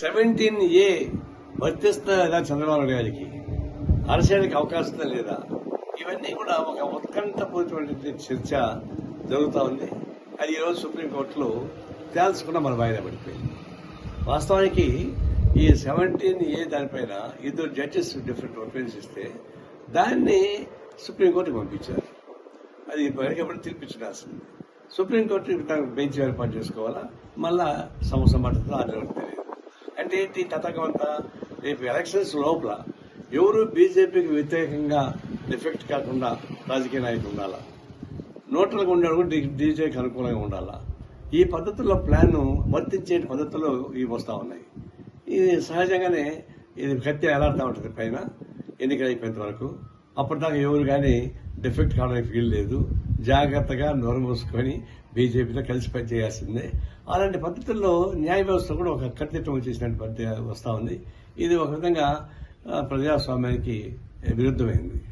Seventeen A వర్తిస్తుందా లేదా చంద్రబాబు నాయుడు గారికి? అరసేయడానికి అవకాశం లేదా? ఇవన్నీ కూడా ఒక ఉత్కంఠపూరితమైనటువంటి చర్చ జరుగుతూ ఉంది. అది ఈరోజు సుప్రీంకోర్టులో తేల్చకుండా మన వాయిదా పడిపోయింది. వాస్తవానికి ఈ సెవెంటీన్ ఏ దానిపైన ఇద్దరు జడ్జెస్ డిఫరెంట్ ఒపీనియన్స్ ఇస్తే దాన్ని సుప్రీంకోర్టుకి పంపించారు. అది ఎప్పటికప్పుడు తినిపించాల్సింది సుప్రీంకోర్టు దానికి బెంచ్ ఏర్పాటు చేసుకోవాలా? మళ్ళా సంవత్సరం పడుతుందో ఆర్డర్ నెలలు తెలియదు అంటే ఏంటి తతకం అంతా? రేపు ఎలక్షన్స్ లోపల ఎవరు బీజేపీకి వ్యతిరేకంగా ఎఫెక్ట్ కాకుండా రాజకీయ నాయకులు ఉండాలా? నోట్లకు ఉండేవాడు కూడా డీజేకి అనుకూలంగా ఉండాలా? ఈ పద్ధతుల్లో ప్లాన్ వర్తించే పద్ధతులు ఇవి వస్తూ ఉన్నాయి. ఇది సహజంగానే ఇది కత్తి ఎలాడుతూ ఉంటుంది పైన? ఎన్నికలు అయిపోయేంత వరకు. అప్పటిదాకా ఎవరు కానీ డిఫెక్ట్ కావడానికి ఫీల్ లేదు. జాగ్రత్తగా నోరు మూసుకొని బీజేపీతో కలిసి పనిచేయాల్సిందే. అలాంటి పద్ధతుల్లో న్యాయ వ్యవస్థ కూడా ఒక కత్తిట్టం వచ్చేసినట్టు పద్ధతి వస్తూ ఉంది. ఇది ఒక విధంగా ప్రజాస్వామ్యానికి విరుద్ధమైంది.